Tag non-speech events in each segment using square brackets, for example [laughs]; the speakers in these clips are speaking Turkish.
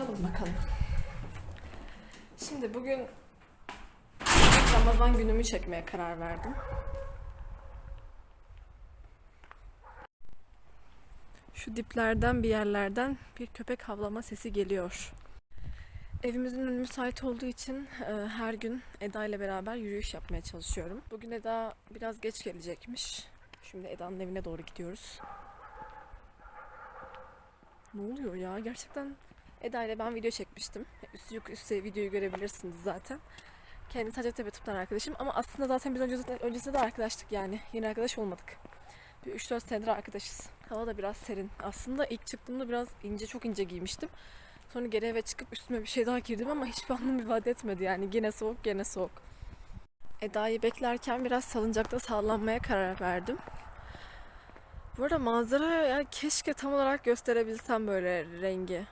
Çalışalım bakalım. Şimdi bugün Ramazan günümü çekmeye karar verdim. Şu diplerden bir yerlerden bir köpek havlama sesi geliyor. Evimizin önü müsait olduğu için e, her gün Eda ile beraber yürüyüş yapmaya çalışıyorum. Bugün Eda biraz geç gelecekmiş. Şimdi Eda'nın evine doğru gidiyoruz. Ne oluyor ya? Gerçekten Eda ile ben video çekmiştim. Üstü yok üstte videoyu görebilirsiniz zaten. Kendisi Hacettepe tıptan arkadaşım ama aslında zaten biz öncesinde, öncesinde de arkadaştık yani. Yeni arkadaş olmadık. Bir 3-4 senedir arkadaşız. Hava da biraz serin. Aslında ilk çıktığımda biraz ince, çok ince giymiştim. Sonra geri eve çıkıp üstüme bir şey daha girdim ama hiçbir [laughs] anlam ifade etmedi yani. Gene soğuk, gene soğuk. Eda'yı beklerken biraz salıncakta sallanmaya karar verdim. Bu arada manzara yani keşke tam olarak gösterebilsem böyle rengi.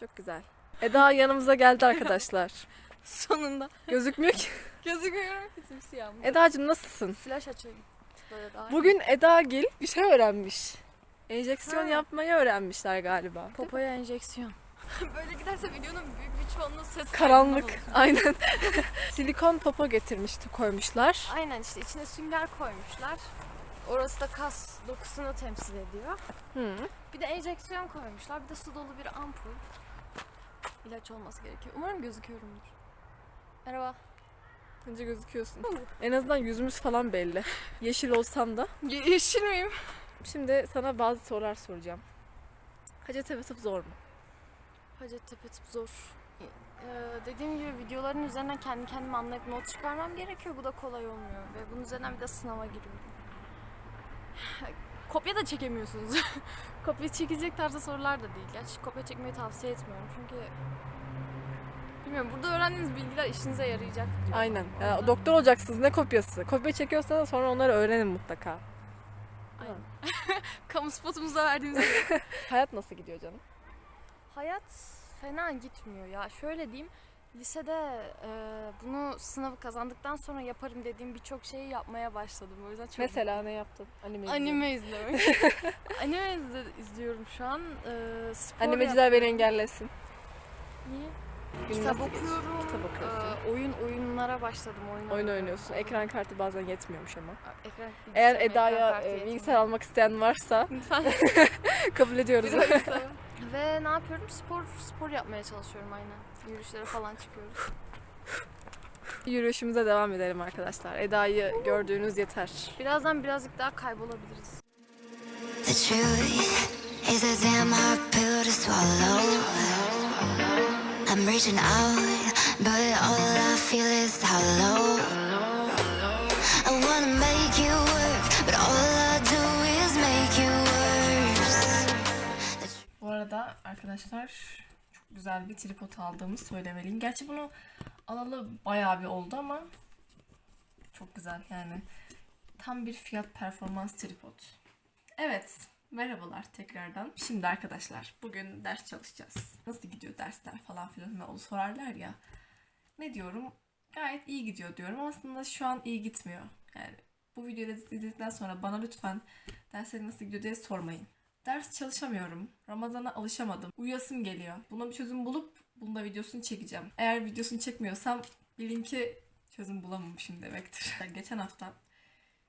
Çok güzel. Eda yanımıza geldi arkadaşlar. [laughs] Sonunda. Gözükmüyor ki. [laughs] Gözükmüyorum ki simsiyah mı? Eda'cığım nasılsın? Flash açayım. Böyle daha. Bugün Eda Gil bir şey öğrenmiş. Enjeksiyon Ha. yapmayı öğrenmişler galiba. Popoya enjeksiyon. [laughs] Böyle giderse videonun büyük bir çoğunluğu ses Karanlık. Aynen. Silikon popo getirmişti koymuşlar. Aynen işte içine sünger koymuşlar. Orası da kas dokusunu temsil ediyor. Hı. Bir de enjeksiyon koymuşlar. Bir de su dolu bir ampul. İlaç olması gerekiyor. Umarım gözüküyorumdur. Merhaba. Bence gözüküyorsun. En azından yüzümüz falan belli. Yeşil olsam da. Yeşil miyim? Şimdi sana bazı sorular soracağım. Hacettepe tıp zor mu? Hacettepe tıp zor. Ee, dediğim gibi videoların üzerinden kendi kendime anlayıp not çıkarmam gerekiyor. Bu da kolay olmuyor. Ve bunun üzerinden bir de sınava giriyorum. Kopya da çekemiyorsunuz. [laughs] kopya çekilecek tarzda sorular da değil. Gerçi kopya çekmeyi tavsiye etmiyorum. Çünkü bilmiyorum burada öğrendiğiniz bilgiler işinize yarayacak. diyorum. Aynen. Ya, doktor olacaksınız ne kopyası? Kopya çekiyorsanız sonra onları öğrenin mutlaka. Aynen. [laughs] Kamu spotumuzda verdiğimiz [laughs] Hayat nasıl gidiyor canım? Hayat fena gitmiyor ya. Şöyle diyeyim. Lisede e, bunu sınavı kazandıktan sonra yaparım dediğim birçok şeyi yapmaya başladım. O yüzden çok Mesela ne yaptın? Anime. Anime izlemek. [laughs] Anime izle- izliyorum şu an. Ee, spor Animeciler beni yapıyorum. engellesin. Niye? Gün Kitap okuyorum. Kitap okuyorsun. Ee, oyun oyunlara başladım. Oyun, Oyun oynuyorsun. Ekran kartı bazen yetmiyormuş ama. Ekran, Eğer ekran Eda'ya e, bilgisayar almak isteyen varsa [laughs] kabul ediyoruz. Ve ne yapıyorum? Spor spor yapmaya çalışıyorum aynen. Yürüyüşlere falan çıkıyoruz. Yürüyüşümüze devam edelim arkadaşlar. Eda'yı gördüğünüz yeter. Birazdan birazcık daha kaybolabiliriz. The truth is a damn hard pill to swallow. I'm reaching out, but all I feel is hollow. Arkadaşlar çok güzel bir tripod aldığımı söylemeliyim. Gerçi bunu alalı bayağı bir oldu ama çok güzel yani. Tam bir fiyat performans tripod. Evet, merhabalar tekrardan. Şimdi arkadaşlar bugün ders çalışacağız. Nasıl gidiyor dersler falan filan onu sorarlar ya. Ne diyorum? Gayet iyi gidiyor diyorum. Aslında şu an iyi gitmiyor. Yani bu videoyu izledikten sonra bana lütfen derslerin nasıl gidiyor diye sormayın. Ders çalışamıyorum. Ramazana alışamadım. Uyuyasım geliyor. Buna bir çözüm bulup bunun da videosunu çekeceğim. Eğer videosunu çekmiyorsam bilin ki çözüm bulamamışım demektir. [laughs] Geçen hafta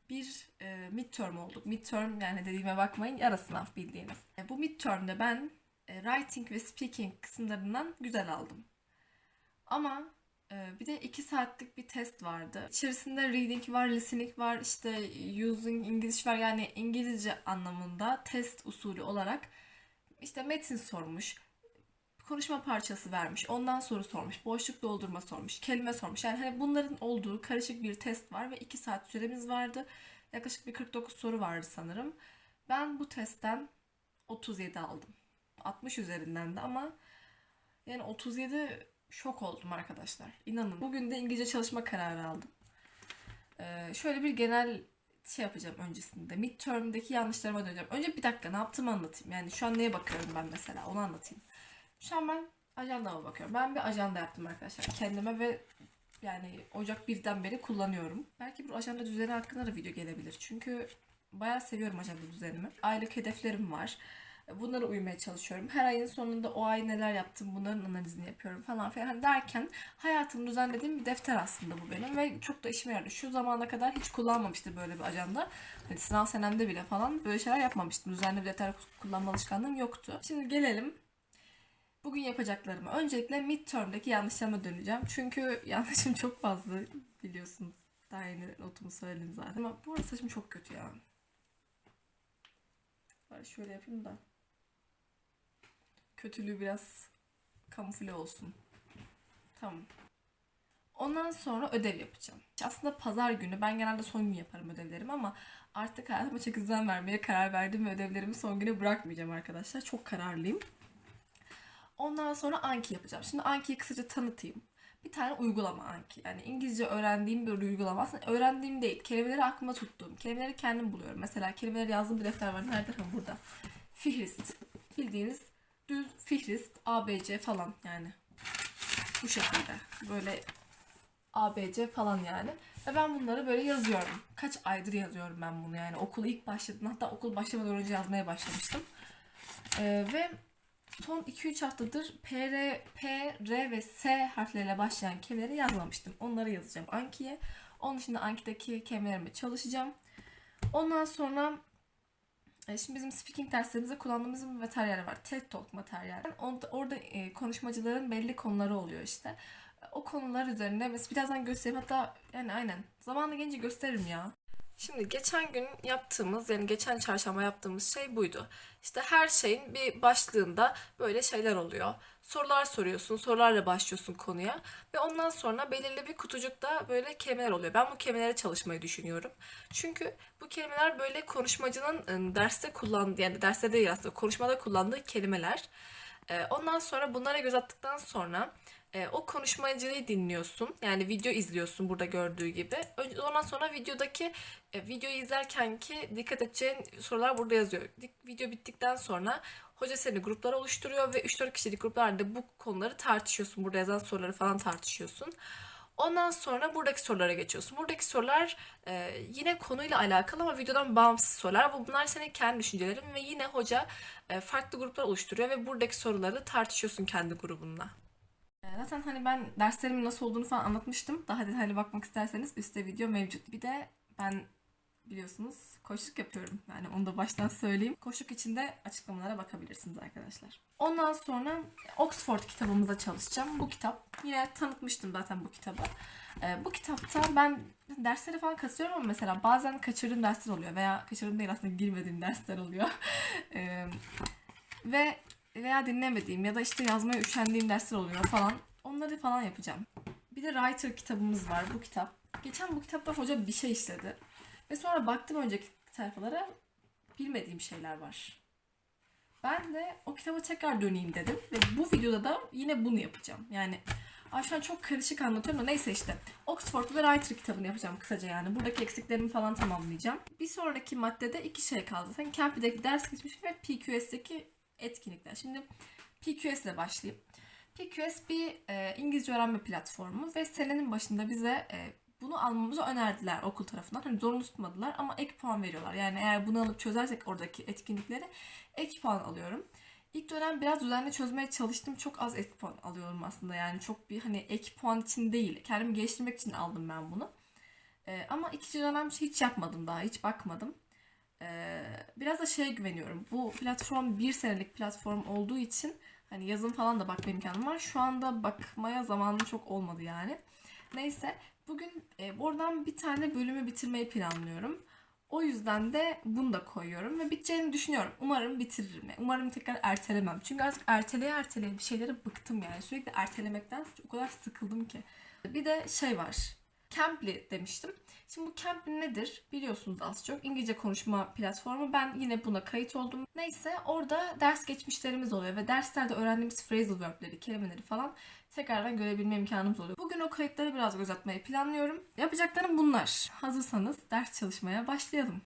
bir e, midterm olduk. Midterm yani dediğime bakmayın ara sınav bildiğiniz. E, bu midterm'de ben e, writing ve speaking kısımlarından güzel aldım. Ama bir de iki saatlik bir test vardı. İçerisinde reading var, listening var, işte using English var. Yani İngilizce anlamında test usulü olarak işte metin sormuş, konuşma parçası vermiş, ondan soru sormuş, boşluk doldurma sormuş, kelime sormuş. Yani hani bunların olduğu karışık bir test var ve 2 saat süremiz vardı. Yaklaşık bir 49 soru vardı sanırım. Ben bu testten 37 aldım. 60 üzerinden de ama yani 37 şok oldum arkadaşlar. İnanın. Bugün de İngilizce çalışma kararı aldım. Ee, şöyle bir genel şey yapacağım öncesinde. Midterm'deki yanlışlarıma döneceğim. Önce bir dakika ne yaptığımı anlatayım. Yani şu an neye bakıyorum ben mesela onu anlatayım. Şu an ben ajandama bakıyorum. Ben bir ajanda yaptım arkadaşlar kendime ve yani Ocak 1'den beri kullanıyorum. Belki bu ajanda düzeni hakkında da video gelebilir. Çünkü bayağı seviyorum ajanda düzenimi. Aylık hedeflerim var. Bunlara uymaya çalışıyorum. Her ayın sonunda o ay neler yaptım bunların analizini yapıyorum falan filan derken hayatımı düzenlediğim bir defter aslında bu benim ve çok da işime yaradı. Şu zamana kadar hiç kullanmamıştım böyle bir ajanda. Hani sınav senemde bile falan böyle şeyler yapmamıştım. Düzenli bir defter kullanma alışkanlığım yoktu. Şimdi gelelim bugün yapacaklarıma. Öncelikle midterm'deki yanlışlarıma döneceğim. Çünkü [laughs] yanlışım çok fazla biliyorsunuz. Daha yeni notumu söyledim zaten. Ama bu arada saçım çok kötü ya. Şöyle yapayım da. Kötülüğü biraz kamufle olsun. Tamam. Ondan sonra ödev yapacağım. Aslında pazar günü ben genelde son gün yaparım ödevlerimi ama artık hayatıma çok düzen vermeye karar verdim ve ödevlerimi son güne bırakmayacağım arkadaşlar. Çok kararlıyım. Ondan sonra Anki yapacağım. Şimdi Anki'yi kısaca tanıtayım. Bir tane uygulama Anki. Yani İngilizce öğrendiğim bir uygulama. Aslında öğrendiğim değil. Kelimeleri aklımda tuttuğum. Kelimeleri kendim buluyorum. Mesela kelimeleri yazdığım bir defter var. Nerede? Burada. Fihrist. Bildiğiniz düz fihrist. ABC falan yani. Bu şekilde. Böyle ABC falan yani. Ve ben bunları böyle yazıyorum. Kaç aydır yazıyorum ben bunu yani. Okula ilk başladım. Hatta okul başlamadan önce yazmaya başlamıştım. Ee, ve son 2-3 haftadır P, R, P, R ve S harfleriyle başlayan kelimeleri yazmamıştım. Onları yazacağım Anki'ye. Onun dışında Anki'deki kelimelerime çalışacağım. Ondan sonra Şimdi bizim speaking derslerimizde kullandığımız bir materyal var. TED Talk materyali. Orada, orada e, konuşmacıların belli konuları oluyor işte. O konular üzerine mesela birazdan göstereyim. Hatta yani aynen. Zamanla gelince gösteririm ya. Şimdi geçen gün yaptığımız yani geçen çarşamba yaptığımız şey buydu. İşte her şeyin bir başlığında böyle şeyler oluyor. Sorular soruyorsun, sorularla başlıyorsun konuya ve ondan sonra belirli bir kutucukta böyle kelimeler oluyor. Ben bu kelimelere çalışmayı düşünüyorum. Çünkü bu kelimeler böyle konuşmacının ıı, derste kullandığı yani derste değil aslında konuşmada kullandığı kelimeler. Ondan sonra bunlara göz attıktan sonra o konuşmacıyı dinliyorsun. Yani video izliyorsun burada gördüğü gibi. Ondan sonra videodaki videoyu izlerken ki dikkat edeceğin sorular burada yazıyor. Video bittikten sonra hoca seni gruplara oluşturuyor ve 3-4 kişilik gruplarda bu konuları tartışıyorsun. Burada yazan soruları falan tartışıyorsun. Ondan sonra buradaki sorulara geçiyorsun. Buradaki sorular e, yine konuyla alakalı ama videodan bağımsız sorular. Bu bunlar senin kendi düşüncelerin ve yine hoca e, farklı gruplar oluşturuyor ve buradaki soruları tartışıyorsun kendi grubunla. E, Zaten hani ben derslerimin nasıl olduğunu falan anlatmıştım. Daha detaylı bakmak isterseniz üstte video mevcut. Bir de ben biliyorsunuz koşluk yapıyorum. Yani onu da baştan söyleyeyim. Koşluk için de açıklamalara bakabilirsiniz arkadaşlar. Ondan sonra Oxford kitabımıza çalışacağım. Bu kitap yine tanıtmıştım zaten bu kitabı. Ee, bu kitapta ben derslere falan katılıyorum ama mesela bazen kaçırdığım dersler oluyor veya kaçırdığım değil aslında girmediğim [laughs] dersler oluyor. Ee, ve veya dinlemediğim ya da işte yazmaya üşendiğim dersler oluyor falan. Onları falan yapacağım. Bir de Writer kitabımız var bu kitap. Geçen bu kitapta hoca bir şey işledi. Ve sonra baktım önceki sayfalara bilmediğim şeyler var. Ben de o kitaba tekrar döneyim dedim. Ve bu videoda da yine bunu yapacağım. Yani Ay çok karışık anlatıyorum da neyse işte. Oxford ve Writer kitabını yapacağım kısaca yani. Buradaki eksiklerimi falan tamamlayacağım. Bir sonraki maddede iki şey kaldı. Sen Campy'deki ders geçmiş ve PQS'deki etkinlikler. Şimdi PQS ile başlayayım. PQS bir e, İngilizce öğrenme platformu ve senenin başında bize e, bunu almamızı önerdiler okul tarafından. Hani zorunlu tutmadılar ama ek puan veriyorlar. Yani eğer bunu alıp çözersek oradaki etkinlikleri ek puan alıyorum. İlk dönem biraz düzenli çözmeye çalıştım. Çok az ek puan alıyorum aslında. Yani çok bir hani ek puan için değil. Kendimi geliştirmek için aldım ben bunu. Ee, ama ikinci dönem hiç yapmadım daha. Hiç bakmadım. Ee, biraz da şeye güveniyorum. Bu platform bir senelik platform olduğu için hani yazın falan da bakma imkanım var. Şu anda bakmaya zamanım çok olmadı yani. Neyse bugün e, oradan bir tane bölümü bitirmeyi planlıyorum. O yüzden de bunu da koyuyorum ve biteceğini düşünüyorum. Umarım bitiririm. Umarım tekrar ertelemem. Çünkü artık erteleye erteleye bir şeylere bıktım yani. Sürekli ertelemekten o kadar sıkıldım ki. Bir de şey var. Camply demiştim. Şimdi bu Camply nedir? Biliyorsunuz az çok. İngilizce konuşma platformu. Ben yine buna kayıt oldum. Neyse orada ders geçmişlerimiz oluyor ve derslerde öğrendiğimiz phrasal verb'leri, kelimeleri falan tekrardan görebilme imkanımız oluyor. Bugün o kayıtları biraz göz atmayı planlıyorum. Yapacaklarım bunlar. Hazırsanız ders çalışmaya başlayalım.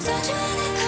touch when it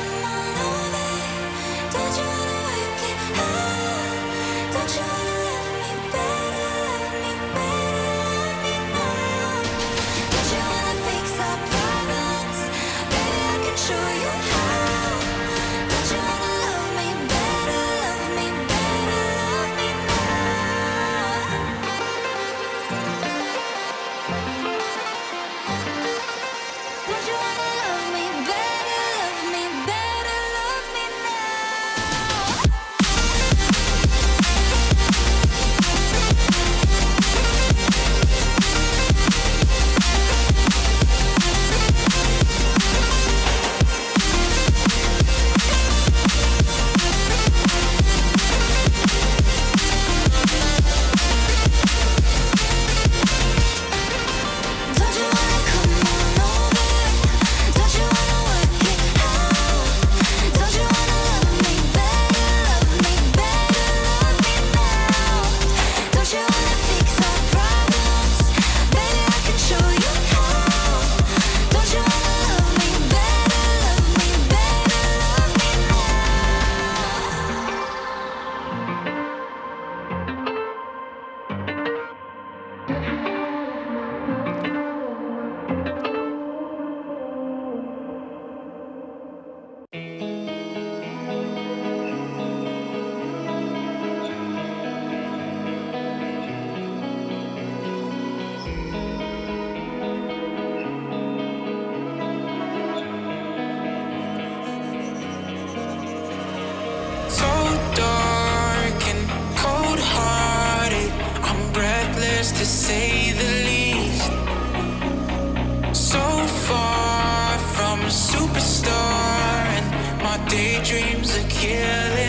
so far from a superstar, and my daydreams are killing.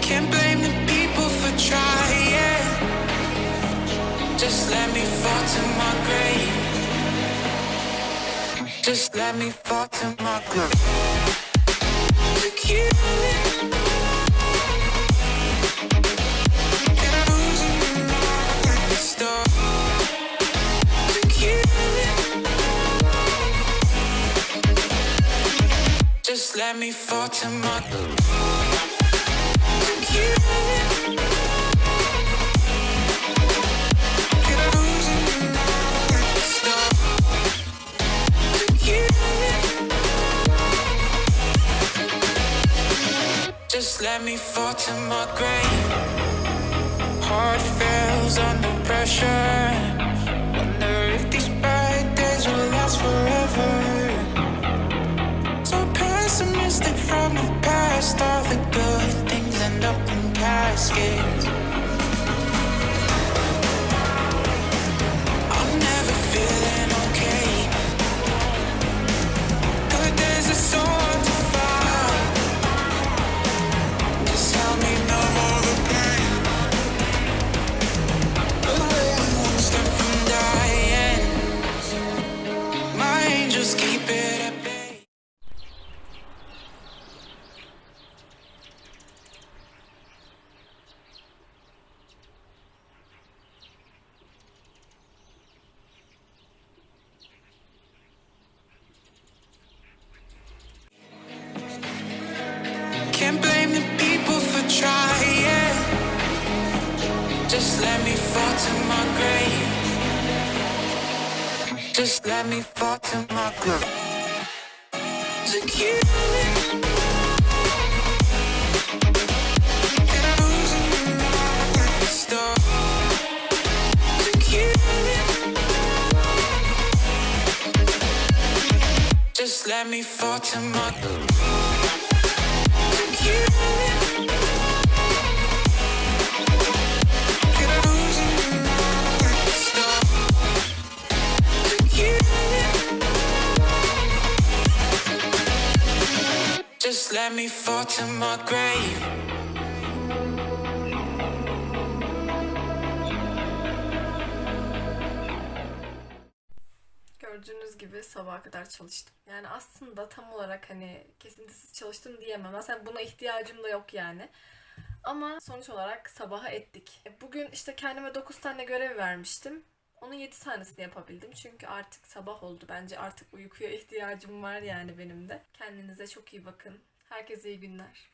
Can't blame the people for trying. Just let me fall to my grave. Just let me fall to my grave. Look you. just let me fall to my you. Just let me fall to my grave. Heart fails under pressure. Wonder if these bright days will last forever. from the past, all the good things end up in caskets. Just let me fall to my grave. Secure. Just let me fall to my Just let me fall to my grave. Gördüğünüz gibi sabaha kadar çalıştım. Yani aslında tam olarak hani kesintisiz çalıştım diyemem. Aslında buna ihtiyacım da yok yani. Ama sonuç olarak sabaha ettik. E, Bugün işte kendime 9 tane görev vermiştim. Onun 7 tanesini yapabildim. Çünkü artık sabah oldu. Bence artık uykuya [laughs] ihtiyacım var yani benim de. Kendinize çok iyi bakın. Herkese iyi günler.